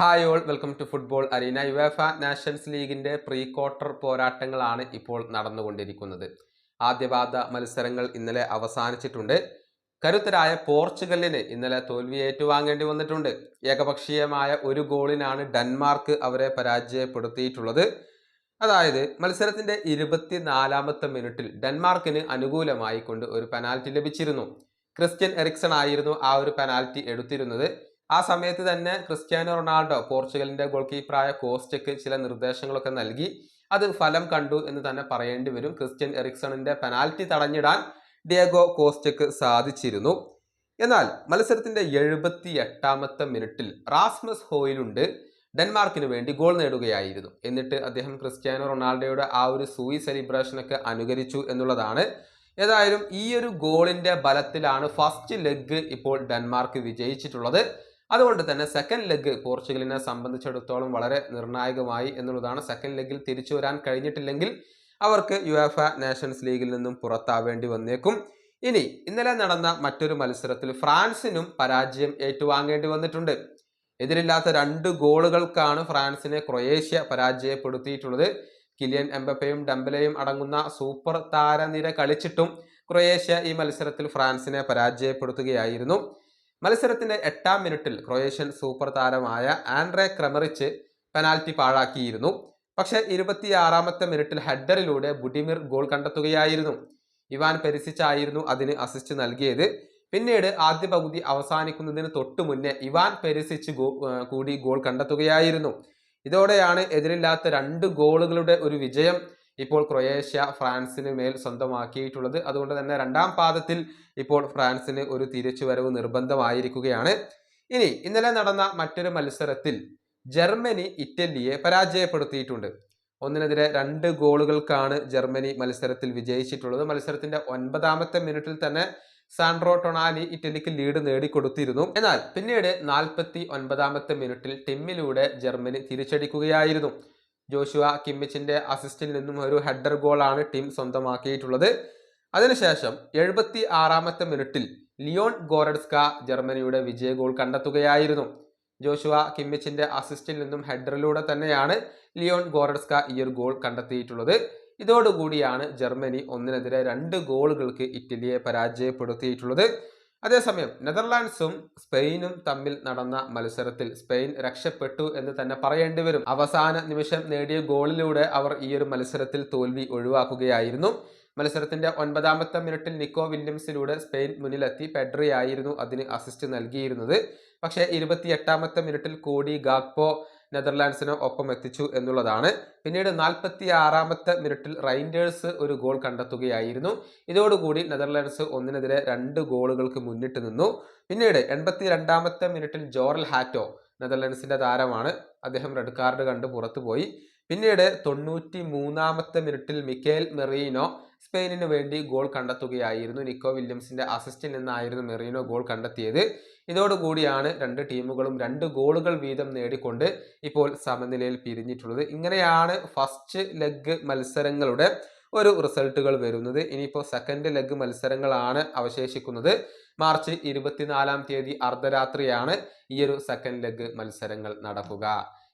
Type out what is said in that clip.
Hi all welcome to football arena UEFA Nations ലീഗിന്റെ pre quarter പോരാട്ടങ്ങളാണ് ഇപ്പോൾ നടന്നുകൊണ്ടിരിക്കുന്നത്. ആദ്യപാദ മത്സരങ്ങൾ ഇന്നലെ അവസാനിച്ചിട്ടുണ്ട്. കരുത്തരായ പോർച്ചുഗലിന് ഇന്നലെ തോൽവി ഏറ്റുവാങ്ങേണ്ടി വന്നിട്ടുണ്ട്. ഏകപക്ഷീയമായ ഒരു ഗോളിനാണ് ഡെൻമാർക്ക് അവരെ പരാജയപ്പെടുത്തിയിട്ടുള്ളത്. അതായത് മത്സരത്തിന്റെ ഇരുപത്തിനാലാമത്തെ മിനിറ്റിൽ ഡെൻമാർക്കിന് അനുകൂലമായി കൊണ്ട് ഒരു പെനാൽറ്റി ലഭിച്ചിരുന്നു. ക്രിസ്ത്യൻ എറിക്സൺ ആയിരുന്നു ആ ഒരു പെനാൽറ്റി എടുത്തിരുന്നത്. ആ സമയത്ത് തന്നെ ക്രിസ്ത്യാനോ റൊണാൾഡോ പോർച്ചുഗലിന്റെ ഗോൾ കീപ്പറായ കോസ്റ്റയ്ക്ക് ചില നിർദ്ദേശങ്ങളൊക്കെ നൽകി. അത് ഫലം കണ്ടു എന്ന് തന്നെ പറയേണ്ടി വരും. ക്രിസ്ത്യൻ എറിക്സണിന്റെ പെനാൽറ്റി തടഞ്ഞിടാൻ ഡിയഗോ കോസ്റ്റയ്ക്ക് സാധിച്ചിരുന്നു. എന്നാൽ മത്സരത്തിന്റെ എഴുപത്തി എട്ടാമത്തെ മിനിറ്റിൽ റാസ്മസ് ഹോയിലുണ്ട്. ഡെൻമാർക്കിന് വേണ്ടി ഗോൾ നേടുകയായിരുന്നു. എന്നിട്ട് അദ്ദേഹം ക്രിസ്ത്യാനോ റൊണാൾഡോയുടെ ആ ഒരു സൂയി സെലിബ്രേഷനൊക്കെ അനുകരിച്ചു എന്നുള്ളതാണ്. ഏതായാലും ഈ ഒരു ഗോളിന്റെ ബലത്തിലാണ് ഫസ്റ്റ് ലെഗ് ഇപ്പോൾ ഡെൻമാർക്ക് വിജയിച്ചിട്ടുള്ളത്. അതുകൊണ്ട് തന്നെ സെക്കൻഡ് ലെഗ് പോർച്ചുഗലിനെ സംബന്ധിച്ചിടത്തോളം വളരെ നിർണായകമായി എന്നുള്ളതാണ് സെക്കൻഡ് ലെഗിൽ തിരിച്ചു വരാൻ കഴിഞ്ഞിട്ടില്ലെങ്കിൽ അവർക്ക് യു എഫ് നേഷൻസ് ലീഗിൽ നിന്നും പുറത്താവേണ്ടി വന്നേക്കും. ഇനി ഇന്നലെ നടന്ന മറ്റൊരു മത്സരത്തിൽ ഫ്രാൻസിനും പരാജയം ഏറ്റുവാങ്ങേണ്ടി വന്നിട്ടുണ്ട്. എതിരില്ലാത്ത രണ്ട് ഗോളുകൾക്കാണ് ഫ്രാൻസിനെ ക്രൊയേഷ്യ പരാജയപ്പെടുത്തിയിട്ടുള്ളത്. കിലിയൻ എംബപ്പയും ഡംബലയും അടങ്ങുന്ന സൂപ്പർ താരനിര കളിച്ചിട്ടും ക്രൊയേഷ്യ ഈ മത്സരത്തിൽ ഫ്രാൻസിനെ പരാജയപ്പെടുത്തുകയായിരുന്നു. മത്സരത്തിന്റെ എട്ടാം മിനിറ്റിൽ ക്രൊയേഷ്യൻ സൂപ്പർ താരമായ ആൻഡ്രെ ക്രമറിച്ച് പെനാൽറ്റി പാഴാക്കിയിരുന്നു. പക്ഷേ ഇരുപത്തിയാറാമത്തെ മിനിറ്റിൽ ഹെഡറിലൂടെ ബുഡിമിർ ഗോൾ കണ്ടെത്തുകയായിരുന്നു. ഇവാൻ പെരിസിച്ചായിരുന്നു അതിന് അസിസ്റ്റ് നൽകിയത്. പിന്നീട് ആദ്യ പകുതി അവസാനിക്കുന്നതിന് തൊട്ടു മുന്നേ ഇവാൻ പെരിസിച്ച് കൂടി ഗോൾ കണ്ടെത്തുകയായിരുന്നു. ഇതോടെയാണ് എതിരില്ലാത്ത രണ്ട് ഗോളുകളുടെ ഒരു വിജയം ഇപ്പോൾ ക്രൊയേഷ്യ ഫ്രാൻസിന് മേൽ സ്വന്തമാക്കിയിട്ടുള്ളത്. അതുകൊണ്ട് തന്നെ രണ്ടാം പാദത്തിൽ ഇപ്പോൾ ഫ്രാൻസിന് ഒരു തിരിച്ചുവരവ് നിർബന്ധമായിരിക്കുകയാണ്. ഇനി ഇന്നലെ നടന്ന മറ്റൊരു മത്സരത്തിൽ ജർമ്മനി ഇറ്റലിയെ പരാജയപ്പെടുത്തിയിട്ടുണ്ട്. ഒന്നിനെതിരെ രണ്ട് ഗോളുകൾക്കാണ് ജർമ്മനി മത്സരത്തിൽ വിജയിച്ചിട്ടുള്ളത്. മത്സരത്തിന്റെ ഒൻപതാമത്തെ മിനിറ്റിൽ തന്നെ സാൻഡ്രോ ടൊണാലി ഇറ്റലിക്ക് ലീഡ് നേടിക്കൊടുത്തിരുന്നു. എന്നാൽ പിന്നീട് നാൽപ്പത്തി ഒൻപതാമത്തെ മിനിറ്റിൽ ടിമ്മിലൂടെ ജർമ്മനി തിരിച്ചടിക്കുകയായിരുന്നു. ജോഷുവ കിമ്മിച്ചിന്റെ അസിസ്റ്റിൽ നിന്നും ഒരു ഹെഡർ ഗോളാണ് ടീം സ്വന്തമാക്കിയിട്ടുള്ളത്. അതിനുശേഷം എഴുപത്തി ആറാമത്തെ മിനിറ്റിൽ ലിയോൺ ഗോറഡ്സ്ക ജർമ്മനിയുടെ വിജയ ഗോൾ കണ്ടെത്തുകയായിരുന്നു. ജോഷുവ കിമ്മിച്ചിന്റെ അസിസ്റ്റിൽ നിന്നും ഹെഡറിലൂടെ തന്നെയാണ് ലിയോൺ ഗോറഡ്സ്ക ഈ ഒരു ഗോൾ കണ്ടെത്തിയിട്ടുള്ളത്. ഇതോടുകൂടിയാണ് ജർമ്മനി ഒന്നിനെതിരെ രണ്ട് ഗോളുകൾക്ക് ഇറ്റലിയെ പരാജയപ്പെടുത്തിയിട്ടുള്ളത്. അതേസമയം നെതർലാൻഡ്സും സ്പെയിനും തമ്മിൽ നടന്ന മത്സരത്തിൽ സ്പെയിൻ രക്ഷപ്പെട്ടു എന്ന് തന്നെ പറയേണ്ടി വരും. അവസാന നിമിഷം നേടിയ ഗോളിലൂടെ അവർ ഈ ഒരു മത്സരത്തിൽ തോൽവി ഒഴിവാക്കുകയായിരുന്നു. മത്സരത്തിന്റെ ഒൻപതാമത്തെ മിനിറ്റിൽ നിക്കോ വില്യംസിലൂടെ സ്പെയിൻ മുന്നിലെത്തി പെഡ്രി ആയിരുന്നു അതിന് അസിസ്റ്റ് നൽകിയിരുന്നത്. പക്ഷേ ഇരുപത്തി എട്ടാമത്തെ മിനിറ്റിൽ കോടി ഗാഗ്പോ നെതർലാൻഡ്സിന് ഒപ്പം എത്തിച്ചു എന്നുള്ളതാണ്. പിന്നീട് നാൽപ്പത്തി ആറാമത്തെ മിനിറ്റിൽ റൈൻഡേഴ്സ് ഒരു ഗോൾ കണ്ടെത്തുകയായിരുന്നു. ഇതോടുകൂടി നെതർലാൻഡ്സ് ഒന്നിനെതിരെ രണ്ട് ഗോളുകൾക്ക് മുന്നിട്ട് നിന്നു. പിന്നീട് എൺപത്തി രണ്ടാമത്തെ മിനിറ്റിൽ ജോറൽ ഹാറ്റോ നെതർലാൻഡ്സിന്റെ താരമാണ്. അദ്ദേഹം റെഡ് കാർഡ് കണ്ട് പുറത്തുപോയി. പിന്നീട് തൊണ്ണൂറ്റി മൂന്നാമത്തെ മിനിറ്റിൽ മിക്കേൽ മെറീനോ സ്പെയിനിന് വേണ്ടി ഗോൾ കണ്ടെത്തുകയായിരുന്നു. നിക്കോ വില്യംസിന്റെ അസിസ്റ്റിൽ നിന്നായിരുന്നു മെറീനോ ഗോൾ കണ്ടെത്തിയത്. ഇതോടുകൂടിയാണ് രണ്ട് ടീമുകളും രണ്ട് ഗോളുകൾ വീതം നേടിക്കൊണ്ട് ഇപ്പോൾ സമനിലയിൽ പിരിഞ്ഞിട്ടുള്ളത്. ഇങ്ങനെയാണ് ഫസ്റ്റ് ലെഗ് മത്സരങ്ങളുടെ ഒരു റിസൾട്ടുകൾ വരുന്നത്. ഇനിയിപ്പോൾ സെക്കൻഡ് ലെഗ് മത്സരങ്ങളാണ് അവശേഷിക്കുന്നത്. മാർച്ച് ഇരുപത്തിനാലാം തീയതി അർദ്ധരാത്രിയാണ് ഈ ഒരു സെക്കൻഡ് ലെഗ് മത്സരങ്ങൾ നടക്കുക.